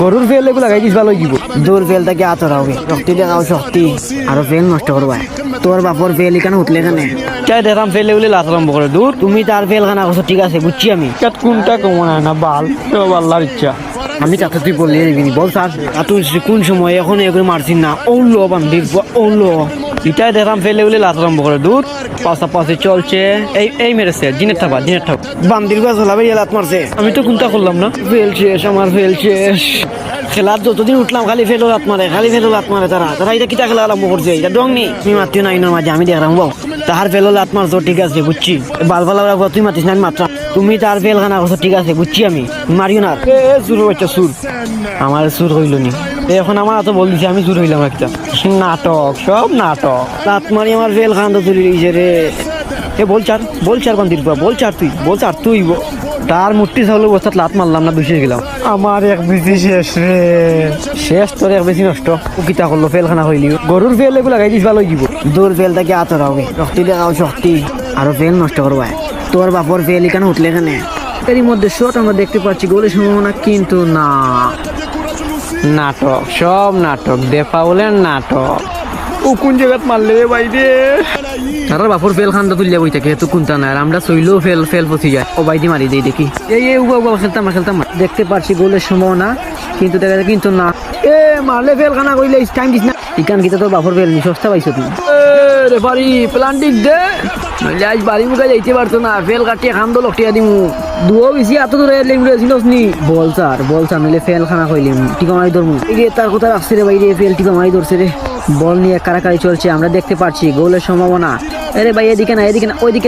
গরুর ফেল এগুলো লাগাই দিস ভালো দিব দূর ফেল থেকে আতরা হবে শক্তি দেখাও শক্তি আরও ফেল নষ্ট করবা। তোর বাপর ফেল এখানে উঠলে কেন? চাই দেখাম ফেল লাত আরম্ভ করে দূর তুমি তার ফেল খানা করছ ঠিক আছে বুঝছি আমি। কোনটা কমন না বাল। আল্লাহর ইচ্ছা। আমি তাতে তুই বললি দিবি বল স্যার তুই কোন সময় এখন এগুলো মারছিস না। ওলো বান্দির ওলো এটাই দেখলাম ফেলে উলে লাত আরম্ভ করে দূর পাশাপাশি চলছে। এই এই মেরেছে জিনের থাবা জিনের থাবা বান্দির গাছ হলাবে লাত মারছে আমি তো কোনটা করলাম না? ফেল শেষ আমার ফেল শেষ। খেলার যতদিন উঠলাম, খালি ফেলো লাত মারে খালি ফেলো লাত মারে তারা। তারা এটা কিতা খেলা আরম্ভ করছে? এটা ডং নি? তুমি মাতিও না ইনোর মাঝে আমি দেখলাম বাবু তাহার ফেলো লাত মারছো ঠিক আছে, বুঝছি। বাল ফালা তুই মাতিস না, আমি মাত্রা তুমি তার ফেল খানা করছ, ঠিক আছে, বুঝছি আমি। মারিও না। সুর বাচ্চা সুর। আমার সুর হইল নি। এখন আমার এত বল দিছে, আমি সুর হইলাম একটা। নাটক, সব নাটক। লাত মারি আমার ফেল খান তো তুলি দিয়েছে রে। এ, বল চার বল চার বান্দির পর বল চার তুই, বল চার তুই তার মূর্তি চাউলের বস্তাত লাত মারলাম না দুষে গেলাম। আমার এক বেশি শেষ রে। শেষ তোর এক বেশি নষ্ট। কিতা করল ফেল খানা হইলি গরুর ফেল এগুলো লাগাই দিস ভালো দিব। দূর ফেল থেকে আতরা হবে শক্তি দেখাও শক্তি। আরও ফেল নষ্ট করবা তোর বাপর ফেল এখানে উঠলে এখানে এরই মধ্যে শট আমরা দেখতে পাচ্ছি গোলের সম্ভাবনা কিন্তু না। নাটক সব নাটক। দেফাউলের নাটক। ও কোন জায়গাত মারলে রে ভাই রে তারা বাপুর ফেল খান্দা তুলিয়া বই থাকে তো কোনটা না আর আমরা চইলেও ফেল ফেল ফসি যায়। ও বাইদি মারি দেই দেখি। এই এই, উগা উগা, খেলতাম খেলতাম দেখতে পারছি গোলের সম্ভাবনা, কিন্তু দেখা যায় কিন্তু না। এ, মারলে ফেল খানা কইলে টাইম দিস না। ইকান কিতা তোর বাপুর ফেল নি সস্তা পাইছো তুমি। রেফারি, প্লান্টিক দে। নইলে আজ বাড়ি মুখে যাইতে পারতো না, ফেল কাটিয়ে খান দো লটিয়া দিমু। দুও বেশি এত দূরে লেগুলো নি। বল স্যার বল স্যার, নইলে ফেল খানা কইলিম, টিকা মারি ধরমু। এই তার কথা রাখছে রে ভাই রে ফেল টিকা মারি ধরছে রে। বল নিয়ে কারাকারি চলছে, আমরা দেখতে পাচ্ছি গোলের সম্ভাবনা। আরে ভাই এদিকে না এদিকে না ওইদিকে